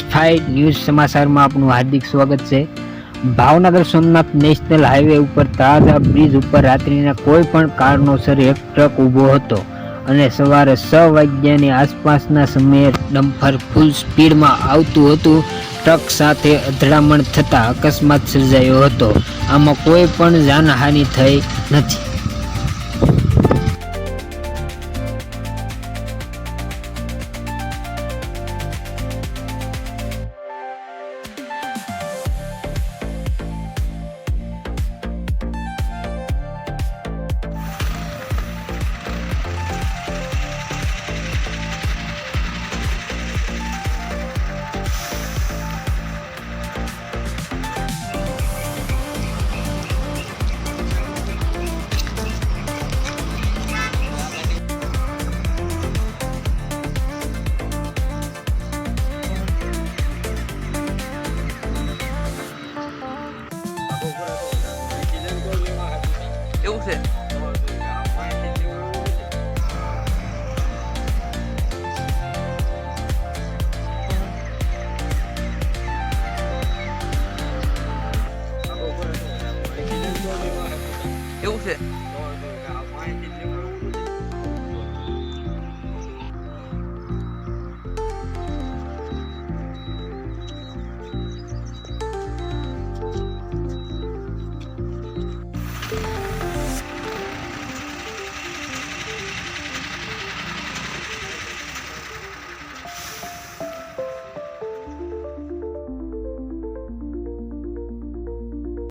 Five news સમાચારમાં આપનું હાર્દિક સ્વાગત છે. ભાવનગર સોમનાથ નેશનલ હાઈવે ઉપર તાજા બ્રિજ ઉપર રાત્રિના કોઈ પણ કારણોસર એક ટ્રક ઊભો હતો અને સવારે છ વાગ્યાની આસપાસના સમયે ડમ્ફર ફૂલ સ્પીડમાં આવતું હતું. ટ્રક સાથે અથડામણ થતાં અકસ્માત સર્જાયો હતો. આમાં કોઈ પણ જાનહાનિ થઈ નથી. yoksa? Yoksa? Doğru doğru.